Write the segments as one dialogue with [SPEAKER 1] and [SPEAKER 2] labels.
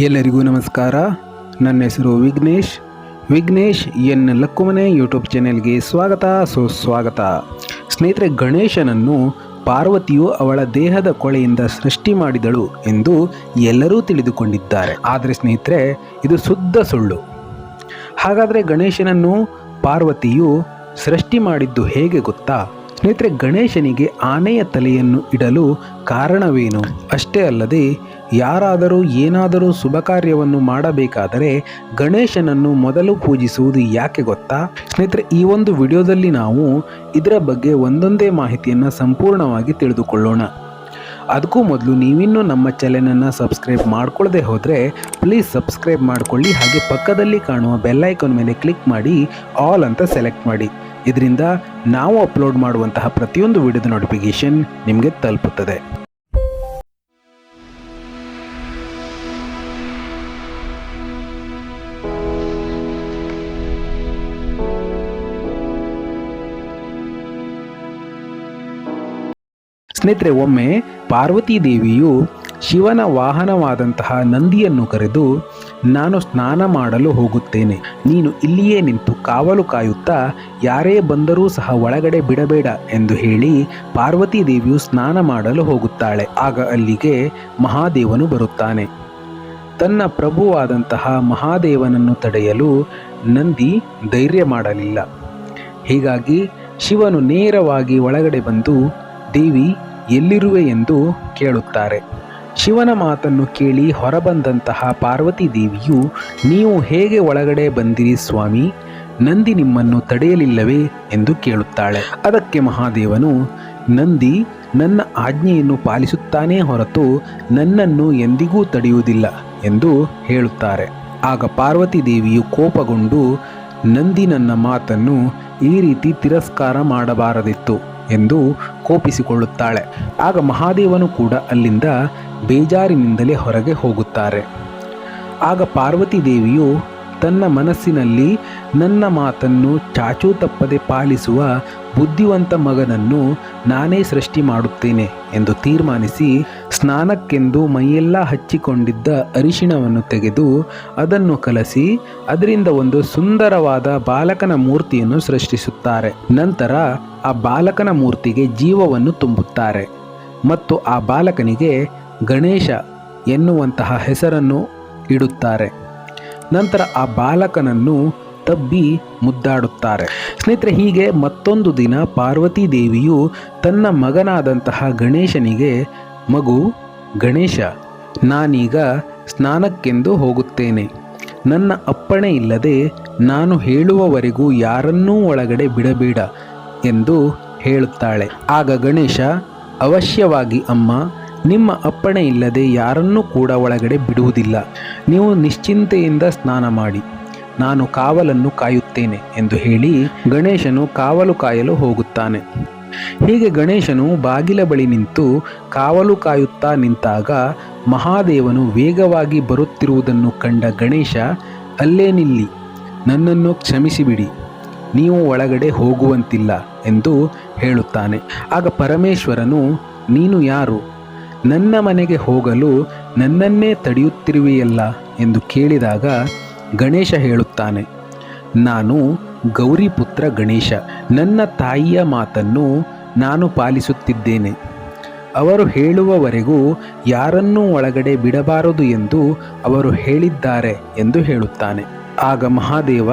[SPEAKER 1] ಎಲ್ಲರಿಗೂ ನಮಸ್ಕಾರ. ನನ್ನ ಹೆಸರು ವಿಘ್ನೇಶ್. ವಿಘ್ನೇಶ್ ಎನ್ ಲಕ್ಕುಮನೆ ಯೂಟ್ಯೂಬ್ ಚಾನೆಲ್ಗೆ ಸ್ವಾಗತ. ಸುಸ್ವಾಗತ ಸ್ನೇಹಿತರೆ, ಗಣೇಶನನ್ನು ಪಾರ್ವತಿಯು ಅವಳ ದೇಹದ ಕೊಳೆಯಿಂದ ಸೃಷ್ಟಿ ಮಾಡಿದಳು ಎಂದು ಎಲ್ಲರೂ ತಿಳಿದುಕೊಂಡಿದ್ದಾರೆ. ಆದರೆ ಸ್ನೇಹಿತರೆ, ಇದು ಶುದ್ಧ ಸುಳ್ಳು. ಹಾಗಾದರೆ ಗಣೇಶನನ್ನು ಪಾರ್ವತಿಯು ಸೃಷ್ಟಿ ಮಾಡಿದ್ದು ಹೇಗೆ ಗೊತ್ತಾ? ಸ್ನೇಹಿತರೆ, ಗಣೇಶನಿಗೆ ಆನೆಯ ತಲೆಯನ್ನು ಇಡಲು ಕಾರಣವೇನು? ಅಷ್ಟೇ ಅಲ್ಲದೆ ಯಾರಾದರೂ ಏನಾದರೂ ಶುಭ ಕಾರ್ಯವನ್ನು ಮಾಡಬೇಕಾದರೆ ಗಣೇಶನನ್ನು ಮೊದಲು ಪೂಜಿಸುವುದು ಯಾಕೆ ಗೊತ್ತಾ? ಸ್ನೇಹಿತರೆ, ಈ ಒಂದು ವಿಡಿಯೋದಲ್ಲಿ ನಾವು ಇದರ ಬಗ್ಗೆ ಒಂದೊಂದೇ ಮಾಹಿತಿಯನ್ನು ಸಂಪೂರ್ಣವಾಗಿ ತಿಳಿದುಕೊಳ್ಳೋಣ. ಅದಕ್ಕೂ ಮೊದಲು ನೀವಿನ್ನೂ ನಮ್ಮ ಚಾನೆಲನ್ನು ಸಬ್ಸ್ಕ್ರೈಬ್ ಮಾಡ್ಕೊಳ್ಳದೆ ಹೋದರೆ ಪ್ಲೀಸ್ ಸಬ್ಸ್ಕ್ರೈಬ್ ಮಾಡಿಕೊಳ್ಳಿ, ಹಾಗೆ ಪಕ್ಕದಲ್ಲಿ ಕಾಣುವ ಬೆಲ್ಲೈಕನ್ ಮೇಲೆ ಕ್ಲಿಕ್ ಮಾಡಿ ಆಲ್ ಅಂತ ಸೆಲೆಕ್ಟ್ ಮಾಡಿ. ಇದರಿಂದ ನಾವು ಅಪ್ಲೋಡ್ ಮಾಡುವಂತಹ ಪ್ರತಿಯೊಂದು ವಿಡಿಯೋದ ನೋಟಿಫಿಕೇಷನ್ ನಿಮಗೆ ತಲುಪುತ್ತದೆ. ಸ್ನೇಹಿತರೆ, ಒಮ್ಮೆ ಪಾರ್ವತಿ ದೇವಿಯು ಶಿವನ ವಾಹನವಾದಂತಹ ನಂದಿಯನ್ನು ಕರೆದು, ನಾನು ಸ್ನಾನ ಮಾಡಲು ಹೋಗುತ್ತೇನೆ. ನೀನು ಇಲ್ಲಿಯೇ ನಿಂತು ಕಾವಲು ಕಾಯುತ್ತಾ, ಯಾರೇ ಬಂದರೂ ಸಹ ಒಳಗಡೆ ಬಿಡಬೇಡ ಎಂದು ಹೇಳಿ ಪಾರ್ವತಿ ದೇವಿಯು ಸ್ನಾನ ಮಾಡಲು ಹೋಗುತ್ತಾಳೆ. ಆಗ ಅಲ್ಲಿಗೆ ಮಹಾದೇವನು ಬರುತ್ತಾನೆ. ತನ್ನ ಪ್ರಭುವಾದಂತಹ ಮಹಾದೇವನನ್ನು ತಡೆಯಲು ನಂದಿ ಧೈರ್ಯ ಮಾಡಲಿಲ್ಲ. ಹೀಗಾಗಿ ಶಿವನು ನೇರವಾಗಿ ಒಳಗಡೆ ಬಂದು, ದೇವಿ ಎಲ್ಲಿರುವೆ ಎಂದು ಕೇಳುತ್ತಾರೆ. ಶಿವನ ಮಾತನ್ನು ಕೇಳಿ ಹೊರಬಂದಂತಹ ಪಾರ್ವತಿ ದೇವಿಯು, ನೀವು ಹೇಗೆ ಒಳಗಡೆ ಬಂದಿರಿ ಸ್ವಾಮಿ? ನಂದಿ ನಿಮ್ಮನ್ನು ತಡೆಯಲಿಲ್ಲವೇ? ಎಂದು ಕೇಳುತ್ತಾಳೆ. ಅದಕ್ಕೆ ಮಹಾದೇವನು, ನಂದಿ, ನನ್ನ ಆಜ್ಞೆಯನ್ನು ಪಾಲಿಸುತ್ತಾನೇ ಹೊರತು ನನ್ನನ್ನು ಎಂದಿಗೂ ತಡೆಯುವುದಿಲ್ಲ ಎಂದು ಹೇಳುತ್ತಾರೆ. ಆಗ ಪಾರ್ವತಿ ದೇವಿಯು ಕೋಪಗೊಂಡು, ನಂದಿ ನನ್ನ ಮಾತನ್ನು ಈ ರೀತಿ ತಿರಸ್ಕಾರ ಮಾಡಬಾರದಿತ್ತು. ಎಂದು ಕೋಪಿಸಿಕೊಳ್ಳುತ್ತಾಳೆ. ಆಗ ಮಹಾದೇವನು ಕೂಡ ಅಲ್ಲಿಂದ ಬೇಜಾರಿನಿಂದಲೇ ಹೊರಗೆ ಹೋಗುತ್ತಾರೆ. ಆಗ ಪಾರ್ವತಿ ದೇವಿಯು ತನ್ನ ಮನಸ್ಸಿನಲ್ಲಿ ನನ್ನ ಮಾತನ್ನು ಚಾಚೂ ತಪ್ಪದೆ ಪಾಲಿಸುವ ಬುದ್ಧಿವಂತ ಮಗನನ್ನು ನಾನೇ ಸೃಷ್ಟಿ ಮಾಡುತ್ತೇನೆ ಎಂದು ತೀರ್ಮಾನಿಸಿ ಸ್ನಾನಕ್ಕೆಂದು ಮೈಯೆಲ್ಲ ಹಚ್ಚಿಕೊಂಡಿದ್ದ ಅರಿಶಿಣವನ್ನು ತೆಗೆದು ಅದನ್ನು ಕಲಸಿ ಅದರಿಂದ ಒಂದು ಸುಂದರವಾದ ಬಾಲಕನ ಮೂರ್ತಿಯನ್ನು ಸೃಷ್ಟಿಸುತ್ತಾರೆ. ನಂತರ ಆ ಬಾಲಕನ ಮೂರ್ತಿಗೆ ಜೀವವನ್ನು ತುಂಬುತ್ತಾರೆ ಮತ್ತು ಆ ಬಾಲಕನಿಗೆ ಗಣೇಶ ಎನ್ನುವಂತಹ ಹೆಸರನ್ನು ಇಡುತ್ತಾರೆ. ನಂತರ ಆ ಬಾಲಕನನ್ನು ತಬ್ಬಿ ಮುದ್ದಾಡುತ್ತಾರೆ. ಸ್ನೇಹಿತರೆ, ಹೀಗೆ ಮತ್ತೊಂದು ದಿನ ಪಾರ್ವತಿ ದೇವಿಯು ತನ್ನ ಮಗನಾದಂತಹ ಗಣೇಶನಿಗೆ, ಮಗು, ಗಣೇಶ, ನಾನೀಗ ಸ್ನಾನಕ್ಕೆಂದು ಹೋಗುತ್ತೇನೆ. ನನ್ನ ಅಪ್ಪಣೆ ಇಲ್ಲದೆ ನಾನು ಹೇಳುವವರೆಗೂ ಯಾರನ್ನೂ ಒಳಗಡೆ ಬಿಡಬೇಡ ಎಂದು ಹೇಳುತ್ತಾಳೆ. ಆಗ ಗಣೇಶ, ಅವಶ್ಯವಾಗಿ ಅಮ್ಮ, ನಿಮ್ಮ ಅಪ್ಪಣೆ ಇಲ್ಲದೆ ಯಾರನ್ನೂ ಕೂಡ ಒಳಗಡೆ ಬಿಡುವುದಿಲ್ಲ. ನೀವು ನಿಶ್ಚಿಂತೆಯಿಂದ ಸ್ನಾನ ಮಾಡಿ. ನಾನು ಕಾವಲನ್ನು ಕಾಯುತ್ತೇನೆ ಎಂದು ಹೇಳಿ ಗಣೇಶನು ಕಾವಲು ಕಾಯಲು ಹೋಗುತ್ತಾನೆ. ಹೀಗೆ ಗಣೇಶನು ಬಾಗಿಲ ಬಳಿ ನಿಂತು ಕಾವಲು ಕಾಯುತ್ತಾ ನಿಂತಾಗ ಮಹಾದೇವನು ವೇಗವಾಗಿ ಬರುತ್ತಿರುವುದನ್ನು ಕಂಡ ಗಣೇಶ, ಅಲ್ಲೇ ನಿಲ್ಲಿ, ನನ್ನನ್ನು ಕ್ಷಮಿಸಿಬಿಡಿ, ನೀವು ಒಳಗಡೆ ಹೋಗುವಂತಿಲ್ಲ ಎಂದು ಹೇಳುತ್ತಾನೆ. ಆಗ ಪರಮೇಶ್ವರನು, ನೀನು ಯಾರು? ನನ್ನ ಮನೆಗೆ ಹೋಗಲು ನನ್ನನ್ನೇ ತಡೆಯುತ್ತಿರುವೆಯಲ್ಲ? ಎಂದು ಕೇಳಿದಾಗ ಗಣೇಶ ಹೇಳುತ್ತಾನೆ, ನಾನು ಗೌರಿಪುತ್ರ ಗಣೇಶ, ನನ್ನ ತಾಯಿಯ ಮಾತನ್ನು ನಾನು ಪಾಲಿಸುತ್ತಿದ್ದೇನೆ. ಅವರು ಹೇಳುವವರೆಗೂ ಯಾರನ್ನೂ ಒಳಗಡೆ ಬಿಡಬಾರದು ಎಂದು ಅವರು ಹೇಳಿದ್ದಾರೆ ಎಂದು ಹೇಳುತ್ತಾನೆ. ಆಗ ಮಹಾದೇವ,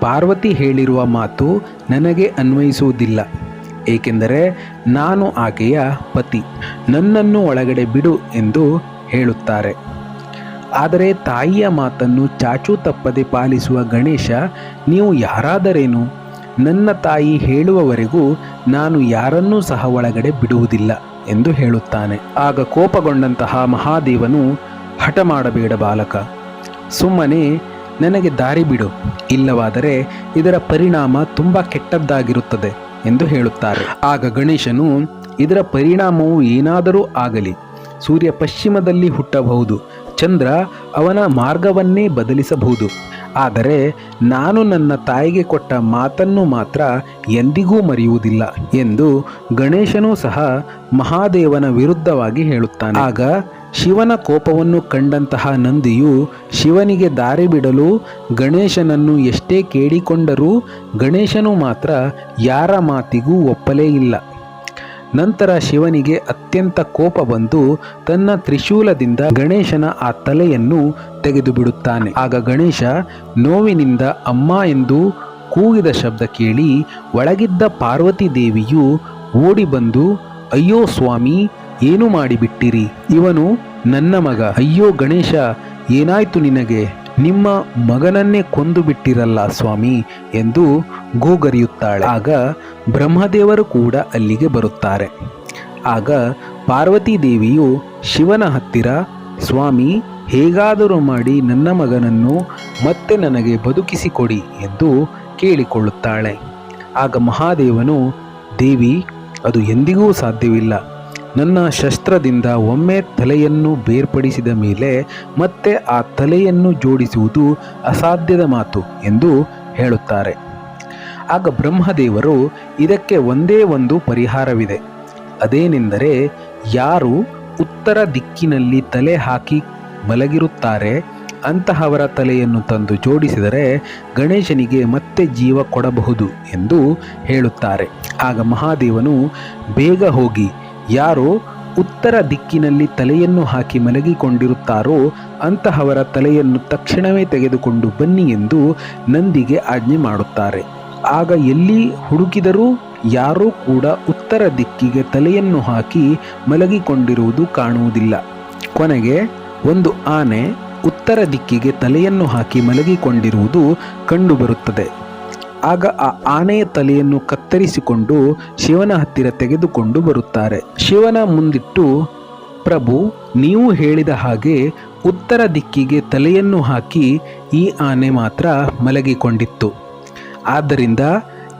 [SPEAKER 1] ಪಾರ್ವತಿ ಹೇಳಿರುವ ಮಾತು ನನಗೆ ಅನ್ವಯಿಸುವುದಿಲ್ಲ, ಏಕೆಂದರೆ ನಾನು ಆಕೆಯ ಪತಿ. ನನ್ನನ್ನು ಒಳಗಡೆ ಬಿಡು ಎಂದು ಹೇಳುತ್ತಾರೆ. ಆದರೆ ತಾಯಿಯ ಮಾತನ್ನು ಚಾಚೂ ತಪ್ಪದೆ ಪಾಲಿಸುವ ಗಣೇಶ, ನೀವು ಯಾರಾದರೇನು? ನನ್ನ ತಾಯಿ ಹೇಳುವವರೆಗೂ ನಾನು ಯಾರನ್ನೂ ಸಹ ಒಳಗಡೆ ಬಿಡುವುದಿಲ್ಲ ಎಂದು ಹೇಳುತ್ತಾನೆ. ಆಗ ಕೋಪಗೊಂಡಂತಹ ಮಹಾದೇವನು, ಹಠ ಮಾಡಬೇಡ ಬಾಲಕ. ಸುಮ್ಮನೆ, ನನಗೆ ದಾರಿ ಬಿಡು. ಇಲ್ಲವಾದರೆ ಇದರ ಪರಿಣಾಮ ತುಂಬ ಕೆಟ್ಟದ್ದಾಗಿರುತ್ತದೆ ಎಂದು ಹೇಳುತ್ತಾರೆ. ಆಗ ಗಣೇಶನು, ಇದರ ಪರಿಣಾಮವು ಏನಾದರೂ ಆಗಲಿ, ಸೂರ್ಯ ಪಶ್ಚಿಮದಲ್ಲಿ ಹುಟ್ಟಬಹುದು ಚಂದ್ರ ಅವನ ಮಾರ್ಗವನ್ನೇ ಬದಲಿಸಬಹುದು. ಆದರೆ ನಾನು ನನ್ನ ತಾಯಿಗೆ ಕೊಟ್ಟ ಮಾತನ್ನು ಮಾತ್ರ ಎಂದಿಗೂ ಮರೆಯುವುದಿಲ್ಲ ಎಂದು ಗಣೇಶನೂ ಸಹ ಮಹಾದೇವನ ವಿರುದ್ಧವಾಗಿ ಹೇಳುತ್ತಾನೆ. ಆಗ ಶಿವನ ಕೋಪವನ್ನು ಕಂಡಂತಹ ನಂದಿಯು ಶಿವನಿಗೆ ದಾರಿ ಬಿಡಲು ಗಣೇಶನನ್ನು ಎಷ್ಟೇ ಕೇಳಿಕೊಂಡರೂ ಗಣೇಶನು ಮಾತ್ರ ಯಾರ ಮಾತಿಗೂ ಒಪ್ಪಲೇ ಇಲ್ಲ. ನಂತರ ಶಿವನಿಗೆ ಅತ್ಯಂತ ಕೋಪ ಬಂದು ತನ್ನ ತ್ರಿಶೂಲದಿಂದ ಗಣೇಶನ ಆ ತಲೆಯನ್ನು ತೆಗೆದು ಬಿಡುತ್ತಾನೆ ಆಗ ಗಣೇಶ, ನೋವಿನಿಂದ ಅಮ್ಮ ಎಂದು ಕೂಗಿದ ಶಬ್ದ ಕೇಳಿ ಒಳಗಿದ್ದ ಪಾರ್ವತಿ ದೇವಿಯು ಓಡಿ ಬಂದು, ಅಯ್ಯೋ ಸ್ವಾಮಿ, ಏನು ಮಾಡಿಬಿಟ್ಟಿರಿ? ಇವನು ನನ್ನ ಮಗ. ಅಯ್ಯೋ ಗಣೇಶ, ಏನಾಯ್ತು ನಿನಗೆ? ನಿಮ್ಮ ಮಗನನ್ನೇ ಕೊಂದು ಬಿಟ್ಟಿರಲ್ಲ ಸ್ವಾಮಿ ಎಂದು ಗೋಗರಿಯುತ್ತಾಳೆ. ಆಗ ಬ್ರಹ್ಮದೇವರು ಕೂಡ ಅಲ್ಲಿಗೆ ಬರುತ್ತಾರೆ. ಆಗ ಪಾರ್ವತಿ ದೇವಿಯು ಶಿವನ ಹತ್ತಿರ, ಸ್ವಾಮಿ, ಹೇಗಾದರೂ ಮಾಡಿ ನನ್ನ ಮಗನನ್ನು ಮತ್ತೆ ನನಗೆ ಬದುಕಿಸಿಕೊಡಿ ಎಂದು ಕೇಳಿಕೊಳ್ಳುತ್ತಾಳೆ. ಆಗ ಮಹಾದೇವನು, ದೇವಿ, ಅದು ಎಂದಿಗೂ ಸಾಧ್ಯವಿಲ್ಲ. ನನ್ನ ಶಸ್ತ್ರದಿಂದ ಒಮ್ಮೆ ತಲೆಯನ್ನು ಬೇರ್ಪಡಿಸಿದ ಮೇಲೆ ಮತ್ತೆ ಆ ತಲೆಯನ್ನು ಜೋಡಿಸುವುದು ಅಸಾಧ್ಯದ ಮಾತು ಎಂದು ಹೇಳುತ್ತಾರೆ. ಆಗ ಬ್ರಹ್ಮದೇವರು ಇದಕ್ಕೆ ಒಂದೇ ಒಂದು ಪರಿಹಾರವಿದೆ. ಅದೇನೆಂದರೆ ಯಾರು ಉತ್ತರ ದಿಕ್ಕಿನಲ್ಲಿ ತಲೆ ಹಾಕಿ ಮಲಗಿರುತ್ತಾರೆ, ಅಂತಹವರ ತಲೆಯನ್ನು ತಂದು ಜೋಡಿಸಿದರೆ ಗಣೇಶನಿಗೆ ಮತ್ತೆ ಜೀವ ಕೊಡಬಹುದು ಎಂದು ಹೇಳುತ್ತಾರೆ. ಆಗ ಮಹಾದೇವನು ಬೇಗ ಹೋಗಿ ಯಾರು ಉತ್ತರ ದಿಕ್ಕಿನಲ್ಲಿ ತಲೆಯನ್ನು ಹಾಕಿ ಮಲಗಿಕೊಂಡಿರುತ್ತಾರೋ ಅಂತಹವರ ತಲೆಯನ್ನು ತಕ್ಷಣವೇ ತೆಗೆದುಕೊಂಡು ಬನ್ನಿ ಎಂದು ನಂದಿಗೆ ಆಜ್ಞೆ ಮಾಡುತ್ತಾರೆ. ಆಗ ಎಲ್ಲಿ ಹುಡುಕಿದರೂ ಯಾರೂ ಕೂಡ ಉತ್ತರ ದಿಕ್ಕಿಗೆ ತಲೆಯನ್ನು ಹಾಕಿ ಮಲಗಿಕೊಂಡಿರುವುದು ಕಾಣುವುದಿಲ್ಲ. ಕೊನೆಗೆ ಒಂದು ಆನೆ ಉತ್ತರ ದಿಕ್ಕಿಗೆ ತಲೆಯನ್ನು ಹಾಕಿ ಮಲಗಿಕೊಂಡಿರುವುದು ಕಂಡುಬರುತ್ತದೆ. ಆಗ ಆ ಆನೆಯ ತಲೆಯನ್ನು ಕತ್ತರಿಸಿಕೊಂಡು ಶಿವನ ಹತ್ತಿರ ತೆಗೆದುಕೊಂಡು ಬರುತ್ತಾರೆ. ಶಿವನ ಮುಂದಿಟ್ಟು, ಪ್ರಭು, ನೀವು ಹೇಳಿದ ಹಾಗೆ ಉತ್ತರ ದಿಕ್ಕಿಗೆ ತಲೆಯನ್ನು ಹಾಕಿ ಈ ಆನೆ ಮಾತ್ರ ಮಲಗಿಕೊಂಡಿತ್ತು. ಆದ್ದರಿಂದ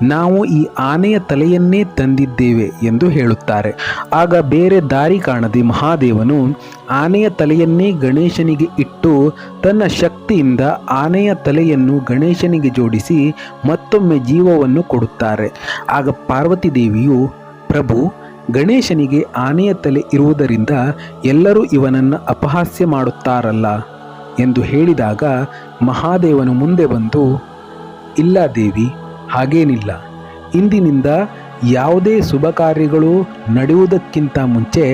[SPEAKER 1] ನಾವು ಈ ಆನೆಯ ತಲೆಯನ್ನೇ ತಂದಿದ್ದೇವೆ ಎಂದು ಹೇಳುತ್ತಾರೆ. ಆಗ ಬೇರೆ ದಾರಿ ಕಾಣದೆ ಮಹಾದೇವನು ಆನೆಯ ತಲೆಯನ್ನೇ ಗಣೇಶನಿಗೆ ಇಟ್ಟು ತನ್ನ ಶಕ್ತಿಯಿಂದ ಆನೆಯ ತಲೆಯನ್ನು ಗಣೇಶನಿಗೆ ಜೋಡಿಸಿ ಮತ್ತೊಮ್ಮೆ ಜೀವವನ್ನು ಕೊಡುತ್ತಾರೆ. ಆಗ ಪಾರ್ವತಿ ದೇವಿಯು, ಪ್ರಭು, ಗಣೇಶನಿಗೆ ಆನೆಯ ತಲೆ ಇರುವುದರಿಂದ ಎಲ್ಲರೂ ಇವನನ್ನು ಅಪಹಾಸ್ಯ ಮಾಡುತ್ತಾರಲ್ಲ? ಎಂದು ಹೇಳಿದಾಗ ಮಹಾದೇವನು ಮುಂದೆ ಬಂದು, ಇಲ್ಲ ದೇವಿ ಹಾಗೇನಿಲ್ಲ. ಇಂದಿನಿಂದ ಯಾವುದೇ ಶುಭ ಕಾರ್ಯಗಳು ನಡೆಯುವುದಕ್ಕಿಂತ ಮುಂಚೆ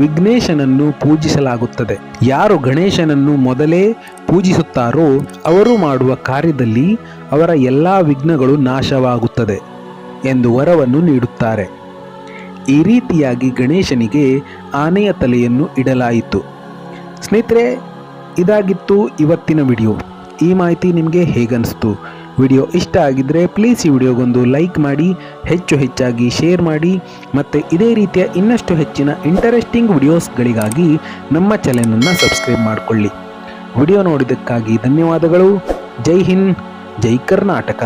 [SPEAKER 1] ವಿಘ್ನೇಶನನ್ನು ಪೂಜಿಸಲಾಗುತ್ತದೆ. ಯಾರು ಗಣೇಶನನ್ನು ಮೊದಲೇ ಪೂಜಿಸುತ್ತಾರೋ ಅವರು ಮಾಡುವ ಕಾರ್ಯದಲ್ಲಿ ಅವರ ಎಲ್ಲ ವಿಘ್ನಗಳು ನಾಶವಾಗುತ್ತದೆ ಎಂದು ವರವನ್ನು ನೀಡುತ್ತಾರೆ. ಈ ರೀತಿಯಾಗಿ ಗಣೇಶನಿಗೆ ಆನೆಯ ತಲೆಯನ್ನು ಇಡಲಾಯಿತು. ಸ್ನೇಹಿತರೆ, ಇದಾಗಿತ್ತು ಇವತ್ತಿನ ವಿಡಿಯೋ. ಈ ಮಾಹಿತಿ ನಿಮಗೆ ಹೇಗನ್ನಿಸ್ತು ವಿಡಿಯೋ ಇಷ್ಟ ಆಗಿದ್ದರೆ ಪ್ಲೀಸ್ ಈ ವಿಡಿಯೋಗೊಂದು ಲೈಕ್ ಮಾಡಿ, ಹೆಚ್ಚು ಹೆಚ್ಚಾಗಿ ಶೇರ್ ಮಾಡಿ ಮತ್ತು ಇದೇ ರೀತಿಯ ಇನ್ನಷ್ಟು ಹೆಚ್ಚಿನ ಇಂಟರೆಸ್ಟಿಂಗ್ ವಿಡಿಯೋಸ್ಗಳಿಗಾಗಿ ನಮ್ಮ ಚಾನೆಲನ್ನು ಸಬ್ಸ್ಕ್ರೈಬ್ ಮಾಡಿಕೊಳ್ಳಿ. ವಿಡಿಯೋ ನೋಡಿದ್ದಕ್ಕಾಗಿ ಧನ್ಯವಾದಗಳು. ಜೈ ಹಿಂದ್, ಜೈ ಕರ್ನಾಟಕ.